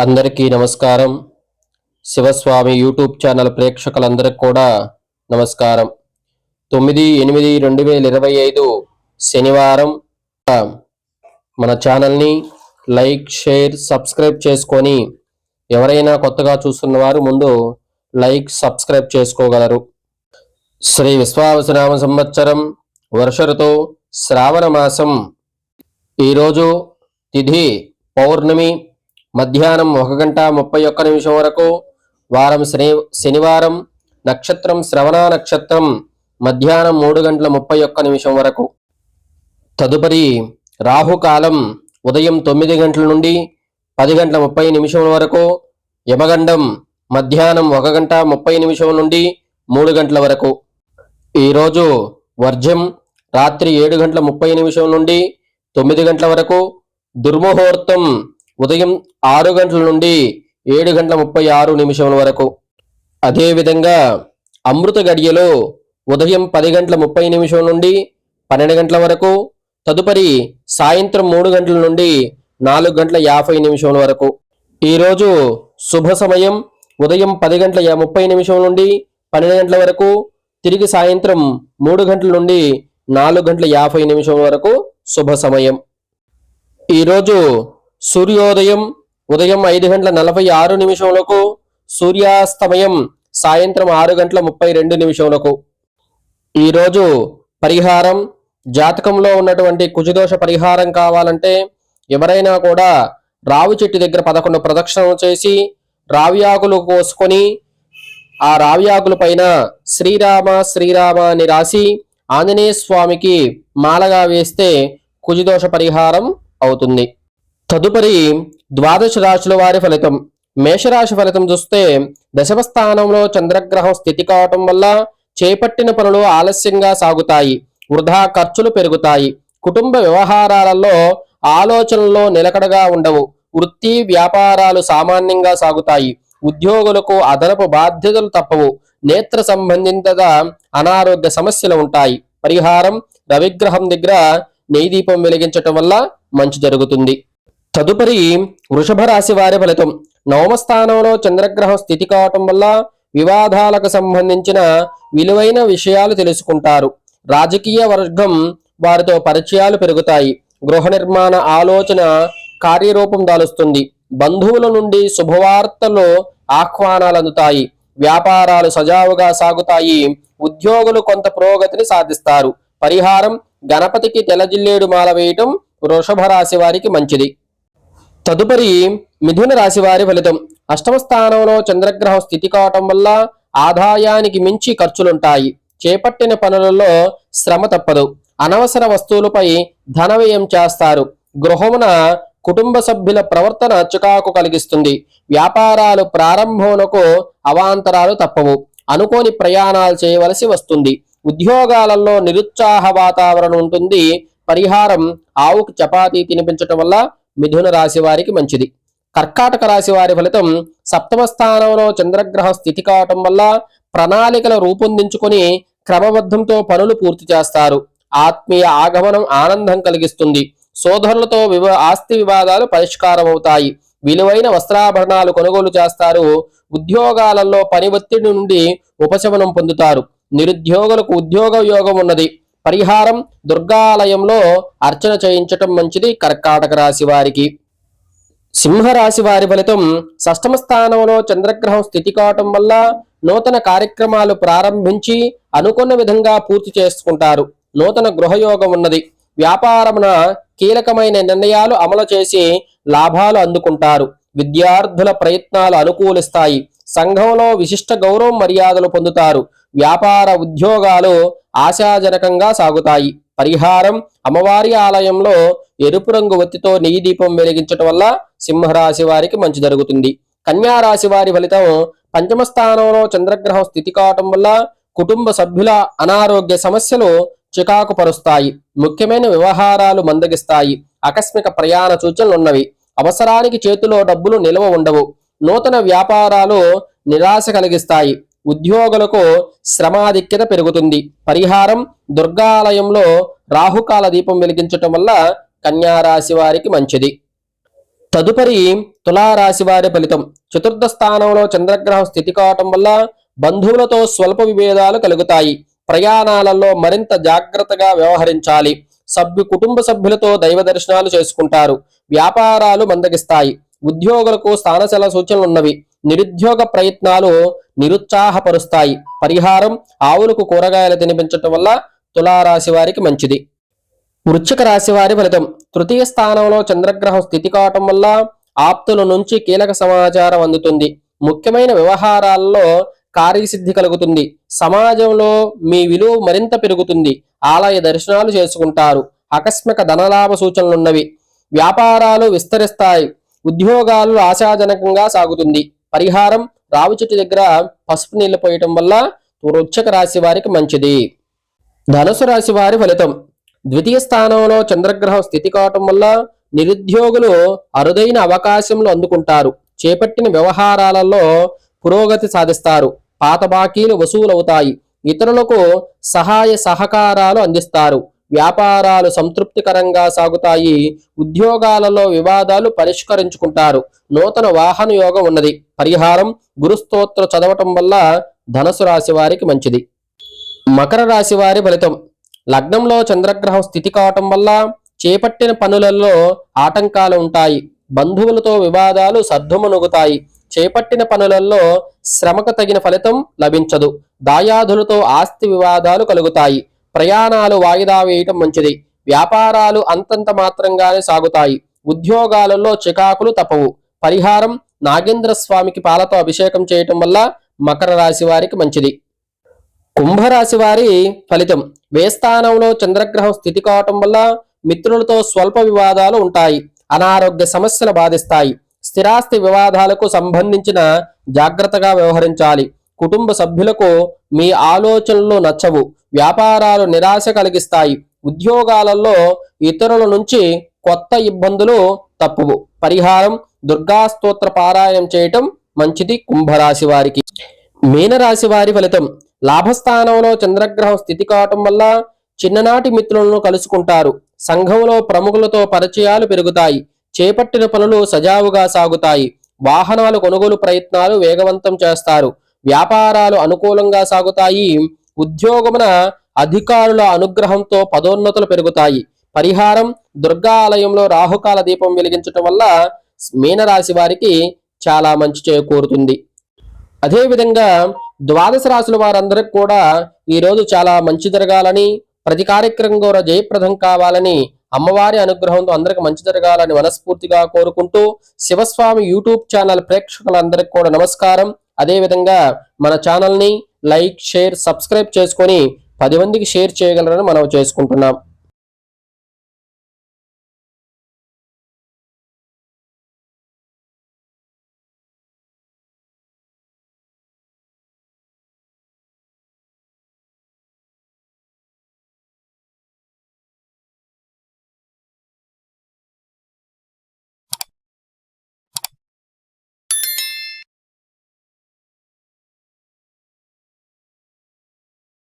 అందరికీ నమస్కారం. Shivaswami YouTube channel ప్రేక్షకులందరికీ కూడా నమస్కారం. తొమ్మిది ఎనిమిది రెండు వేల ఇరవై ఐదు శనివారం. మన ఛానల్ని లైక్ షేర్ సబ్స్క్రైబ్ చేసుకొని ఎవరైనా కొత్తగా చూస్తున్న వారు ముందు లైక్ సబ్స్క్రైబ్ చేసుకోగలరు. శ్రీ విశ్వావసనామ సంవత్సరం వర్ష ఋతువు శ్రావణ మాసం. ఈరోజు తిథి పౌర్ణమి. మధ్యాహ్నం ఒక గంట ముప్పై ఒక్క నిమిషం వరకు వారం శని శనివారం నక్షత్రం శ్రవణ నక్షత్రం మధ్యాహ్నం మూడు గంటల ముప్పై ఒక్క నిమిషం వరకు. తదుపరి రాహుకాలం ఉదయం తొమ్మిది గంటల నుండి పది గంటల ముప్పై నిమిషం వరకు యమగండం మధ్యాహ్నం ఒక గంట ముప్పై నిమిషం నుండి మూడు గంటల వరకు. ఈరోజు వర్జం రాత్రి ఏడు గంటల ముప్పై నిమిషం నుండి తొమ్మిది గంటల వరకు దుర్ముహూర్తం ఉదయం ఆరు గంటల నుండి ఏడు గంటల ముప్పై ఆరు నిమిషముల వరకు. అదేవిధంగా అమృత గడియలో ఉదయం పది గంటల ముప్పై నిమిషం నుండి పన్నెండు గంటల వరకు తదుపరి సాయంత్రం మూడు గంటల నుండి నాలుగు గంటల యాభై నిమిషముల వరకు. ఈరోజు శుభ సమయం ఉదయం పది గంటల యా- ముప్పై నిమిషం నుండి పన్నెండు గంటల వరకు తిరిగి సాయంత్రం మూడు గంటల నుండి నాలుగు గంటల యాభై నిమిషం వరకు శుభ సమయం. ఈరోజు సూర్యోదయం ఉదయం ఐదు గంటల నలభై ఆరు నిమిషములకు సూర్యాస్తమయం సాయంత్రం ఆరు గంటల ముప్పై రెండు నిమిషములకు ఈరోజు పరిహారం జాతకంలో ఉన్నటువంటి కుజదోష పరిహారం కావాలంటే ఎవరైనా కూడా రావి చెట్టు దగ్గర పదకొండు ప్రదక్షిణలు చేసి రావి ఆకులు కోసుకొని ఆ రావి ఆకుల పైన శ్రీరామ శ్రీరామ అని రాసి ఆంజనేయ స్వామికి మాలగా వేస్తే కుజదోష పరిహారం అవుతుంది. తదుపరి ద్వాదశ రాశుల వారి ఫలితం. మేషరాశి ఫలితం చూస్తే దశమ స్థానంలో చంద్రగ్రహం స్థితి కావటం వల్ల చేపట్టిన పనులు ఆలస్యంగా సాగుతాయి. వృధా ఖర్చులు పెరుగుతాయి. కుటుంబ వ్యవహారాలలో ఆలోచనల్లో నిలకడగా ఉండవు. వృత్తి వ్యాపారాలు సామాన్యంగా సాగుతాయి. ఉద్యోగులకు అదనపు బాధ్యతలు తప్పవు. నేత్ర సంబంధితగా అనారోగ్య సమస్యలు ఉంటాయి. పరిహారం రవిగ్రహం దగ్గర నెయ్యి దీపం వెలిగించటం వల్ల మంచి జరుగుతుంది. తదుపరి వృషభ రాశి వారి ఫలితం. నవమ స్థానంలో చంద్రగ్రహం స్థితి కావటం వల్ల వివాదాలకు సంబంధించిన విలువైన విషయాలు తెలుసుకుంటారు. రాజకీయ వర్గం వారితో పరిచయాలు పెరుగుతాయి. గృహ నిర్మాణ ఆలోచన కార్యరూపం దాలుస్తుంది. బంధువుల నుండి శుభవార్తలు ఆహ్వానాలు అందుతాయి. వ్యాపారాలు సజావుగా సాగుతాయి. ఉద్యోగులు కొంత పురోగతిని సాధిస్తారు. పరిహారం గణపతికి తెలజిల్లేడు మాల వేయటం వృషభ రాశి వారికి మంచిది. తదుపరి మిథున రాశి వారి ఫలితం. అష్టమ స్థానంలో చంద్రగ్రహం స్థితి కావటం వల్ల ఆదాయానికి మించి ఖర్చులుంటాయి. చేపట్టిన పనులలో శ్రమ తప్పదు. అనవసర వస్తువులపై ధన వ్యయం చేస్తారు. గృహమున కుటుంబ సభ్యుల ప్రవర్తన చికాకు కలిగిస్తుంది. వ్యాపారాలు ప్రారంభమునకు అవాంతరాలు తప్పవు. అనుకోని ప్రయాణాలు చేయవలసి వస్తుంది. ఉద్యోగాలలో నిరుత్సాహ వాతావరణం ఉంటుంది. పరిహారం ఆవుకు చపాతీ తినిపించటం వల్ల మిథున రాశి వారికి మంచిది. కర్కాటక రాశి వారి ఫలితం సప్తమ స్థానంలో చంద్రగ్రహ స్థితి కావటం వల్ల ప్రణాళికలు రూపొందించుకొని క్రమబద్ధంతో పనులు పూర్తి చేస్తారు. ఆత్మీయ ఆగమనం ఆనందం కలిగిస్తుంది. సోదరులతో వివ ఆస్తి వివాదాలు పరిష్కారం అవుతాయి విలువైన వస్త్రాభరణాలు కొనుగోలు చేస్తారు. ఉద్యోగాలలో పని ఒత్తిడి నుండి ఉపశమనం పొందుతారు. నిరుద్యోగులకు ఉద్యోగ యోగం ఉన్నది. పరిహారం దుర్గాలయంలో అర్చన చేయించటం మంచిది కర్కాటక రాశి వారికి. సింహరాశి వారి ఫలితం షష్టమ స్థానంలో చంద్రగ్రహం స్థితి కావటం వల్ల నూతన కార్యక్రమాలు ప్రారంభించి అనుకున్న విధంగా పూర్తి చేసుకుంటారు. నూతన గృహయోగం ఉన్నది. వ్యాపారమున కీలకమైన నిర్ణయాలు అమలు చేసి లాభాలు అందుకుంటారు. విద్యార్థుల ప్రయత్నాలు అనుకూలిస్తాయి. సంఘంలో విశిష్ట గౌరవం మర్యాదలు పొందుతారు. వ్యాపార ఉద్యోగాలు ఆశాజనకంగా సాగుతాయి. పరిహారం అమ్మవారి ఆలయంలో ఎరుపు రంగు ఒత్తితో నెయ్యి దీపం వెలిగించటం వల్ల సింహరాశి వారికి మంచి జరుగుతుంది. కన్యారాశి వారి ఫలితం పంచమ స్థానంలో చంద్రగ్రహం స్థితి కావటం వల్ల కుటుంబ సభ్యుల అనారోగ్య సమస్యలు చికాకు పరుస్తాయి. ముఖ్యమైన వ్యవహారాలు మందగిస్తాయి. ఆకస్మిక ప్రయాణ సూచనలు ఉన్నవి. అవసరానికి చేతిలో డబ్బులు నిల్వ ఉండవు. నూతన వ్యాపారాలు నిరాశ కలిగిస్తాయి. ఉద్యోగులకు శ్రమాధిక్యత పెరుగుతుంది. పరిహారం దుర్గాలయంలో రాహుకాల దీపం వెలిగించటం వల్ల కన్యారాశి వారికి మంచిది. తదుపరి తులారాశి వారి ఫలితం. చతుర్థ స్థానంలో చంద్రగ్రహం స్థితి కావటం వల్ల బంధువులతో స్వల్ప విభేదాలు కలుగుతాయి. ప్రయాణాలలో మరింత జాగ్రత్తగా వ్యవహరించాలి. సభ్యు కుటుంబ సభ్యులతో దైవ దర్శనాలు చేసుకుంటారు. వ్యాపారాలు మందగిస్తాయి. ఉద్యోగులకు స్థానశల సూచనలు ఉన్నవి నిరుద్యోగ ప్రయత్నాలు నిరుత్సాహపరుస్తాయి. పరిహారం ఆవులకు కూరగాయలు తినిపించటం వల్ల తులారాశి వారికి మంచిది. వృశ్చిక రాశి వారి ఫలితం. తృతీయ స్థానంలో చంద్రగ్రహం స్థితి కావటం వల్ల ఆప్తుల నుంచి కీలక సమాచారం అందుతుంది. ముఖ్యమైన వ్యవహారాల్లో కార్యసిద్ధి కలుగుతుంది. సమాజంలో మీ విలువ మరింత పెరుగుతుంది. ఆలయ దర్శనాలు చేసుకుంటారు. ఆకస్మిక ధనలాభ సూచనలున్నవి. వ్యాపారాలు విస్తరిస్తాయి. ఉద్యోగాలు ఆశాజనకంగా సాగుతుంది. పరిహారం రావి చెట్టు దగ్గర పసుపు నీళ్ళు పోయటం వల్ల వృక్షక రాశి వారికి మంచిది. ధనుసు రాశి వారి ఫలితం. ద్వితీయ స్థానంలో చంద్రగ్రహం స్థితి కావటం వల్ల నిరుద్యోగులు అరుదైన అవకాశంలు అందుకుంటారు. చేపట్టిన వ్యవహారాలలో పురోగతి సాధిస్తారు. పాత బాకీలు వసూలవుతాయి. ఇతరులకు సహాయ సహకారాలు అందిస్తారు. వ్యాపారాలు సంతృప్తికరంగా సాగుతాయి. ఉద్యోగాలలో వివాదాలు పరిష్కరించుకుంటారు. నూతన వాహన యోగం ఉన్నది. పరిహారం గురుస్తోత్ర చదవటం వల్ల ధనసు రాశి వారికి మంచిది. మకర రాశి వారి ఫలితం. లగ్నంలో చంద్రగ్రహం స్థితి కావటం వల్ల చేపట్టిన పనులలో ఆటంకాలు ఉంటాయి. బంధువులతో వివాదాలు సర్దుమనుగుతాయి చేపట్టిన పనులలో శ్రమకు తగిన ఫలితం లభించదు. దాయాదులతో ఆస్తి వివాదాలు కలుగుతాయి. ప్రయాణాలు వాయిదా వేయటం మంచిది. వ్యాపారాలు అంతంత మాత్రంగానే సాగుతాయి. ఉద్యోగాలలో చికాకులు తప్పవు. పరిహారం నాగేంద్ర స్వామికి పాలతో అభిషేకం చేయటం వల్ల మకర రాశి వారికి మంచిది. కుంభరాశి వారి ఫలితం. వేస్థానంలో చంద్రగ్రహం స్థితి కావటం వల్ల మిత్రులతో స్వల్ప వివాదాలు ఉంటాయి. అనారోగ్య సమస్యలు బాధిస్తాయి. స్థిరాస్తి వివాదాలకు సంబంధించిన జాగ్రత్తగా వ్యవహరించాలి. కుటుంబ సభ్యులకు మీ ఆలోచనలు నచ్చవు. వ్యాపారాలు నిరాశ కలిగిస్తాయి. ఉద్యోగాలలో ఇతరుల నుంచి కొత్త ఇబ్బందులు తప్పువు. పరిహారం దుర్గాస్తోత్ర పారాయణం చేయటం మంచిది కుంభరాశి వారికి. మీనరాశి వారి ఫలితం. లాభస్థానంలో చంద్రగ్రహం స్థితి కావటం వల్ల చిన్ననాటి మిత్రులను కలుసుకుంటారు. సంఘంలో ప్రముఖులతో పరిచయాలు పెరుగుతాయి. చేపట్టిన పనులు సజావుగా సాగుతాయి. వాహనాలు కొనుగోలు ప్రయత్నాలు వేగవంతం చేస్తారు. వ్యాపారాలు అనుకూలంగా సాగుతాయి. ఉద్యోగమున అధికారుల అనుగ్రహంతో పదోన్నతులు పెరుగుతాయి. పరిహారం దుర్గా ఆలయంలో రాహుకాల దీపం వెలిగించటం వల్ల మీనరాశి వారికి చాలా మంచి చేకూరుతుంది. అదేవిధంగా ద్వాదశ రాశుల వారందరికి కూడా ఈ రోజు చాలా మంచి జరగాలని ప్రతి కార్యక్రమం కూడా జయప్రదం కావాలని అమ్మవారి అనుగ్రహంతో అందరికి మంచి జరగాలని మనస్ఫూర్తిగా కోరుకుంటూ శివస్వామి యూట్యూబ్ ఛానల్ ప్రేక్షకులందరికీ కూడా నమస్కారం. అదేవిధంగా మన ఛానల్ని లైక్ షేర్ సబ్స్క్రైబ్ చేసుకొని పది మందికి షేర్ చేయగలరని మనం చేసుకుంటున్నాం.